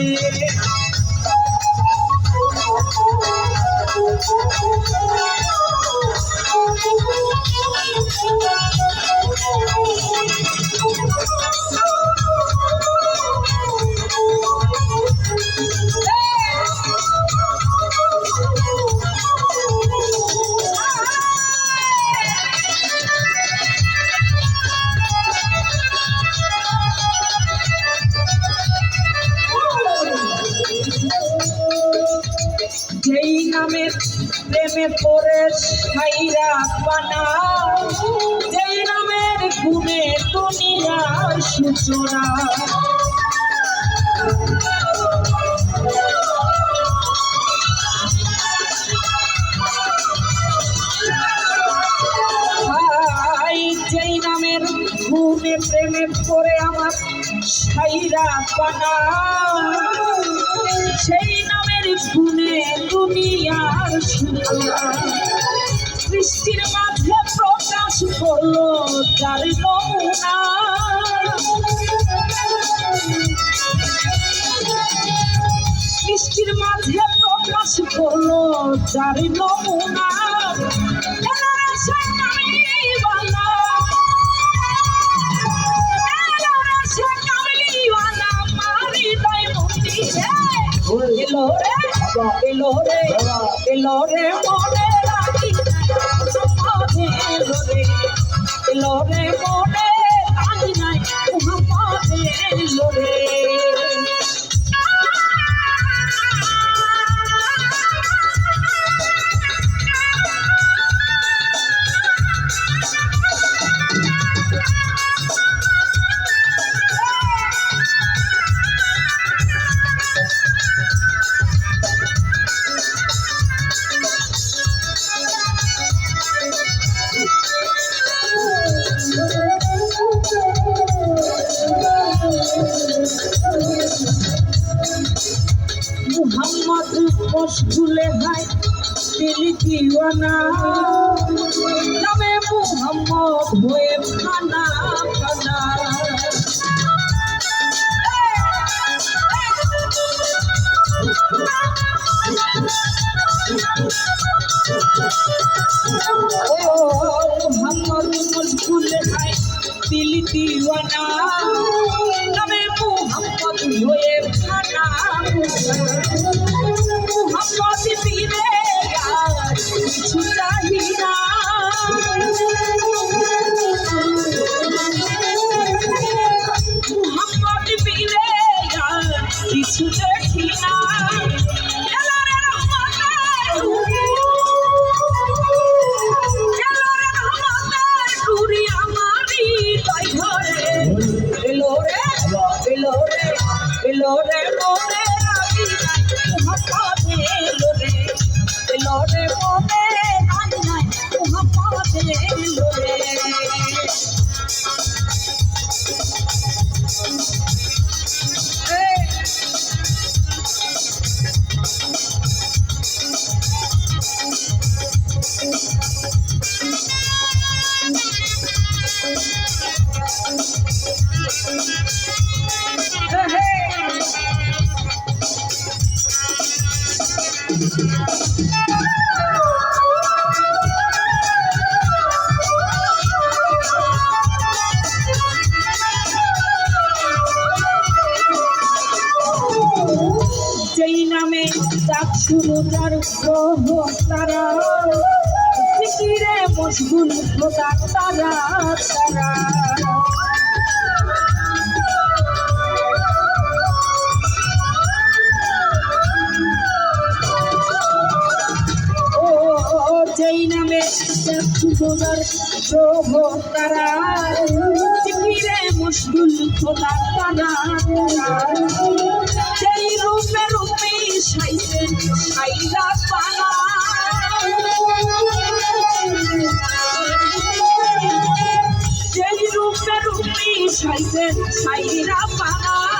yeah. প্রেমে পরে খাইরা পানা যেই নামের গুণে দুনিয়ার সূচনা। মনে প্রেমে পড়ে আমার সাইরা পানা সেই নামে গুণে দুনিয়ার সৃষ্টির মাঝে প্রকাশ করল তার সৃষ্টির মাঝে প্রকাশ করল যার নমুনা। এলো রে এলো রে মনে রাখি এলো রে। দোষ ভুলে ভাই তিনি দিওয়ানা। নামে মোহাম্মদ হয়ে ফানা ফানা মোহাম্মদ ভুলে ভাই তিনি দিওয়ানা। Lord have সুরতার গ্রহ তারা ফিকিরে মশগুল খোদা, তারা তারা। যেই নামে সুন্দর গ্রহ তারা ফিকিরে মশগুল খোদা, তারা সেই রূপে রূপে সাইতে সাইরা পালা যেই রূপে রূপে সাইতে সাইরা পালা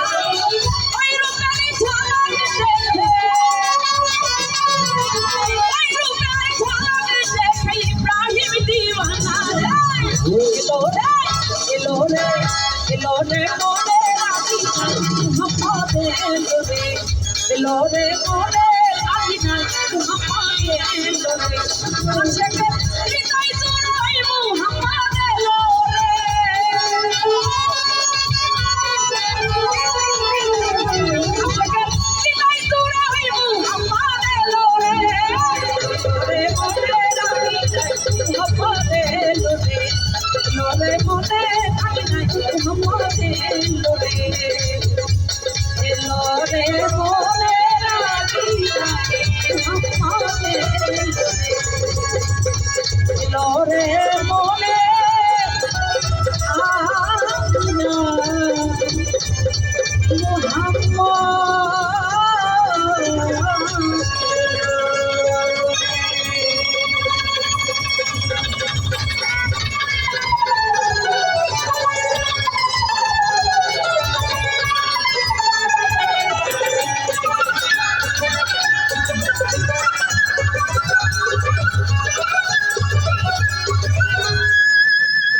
এলো রে মোরে রাজি মোহাম্মদে এলো রে।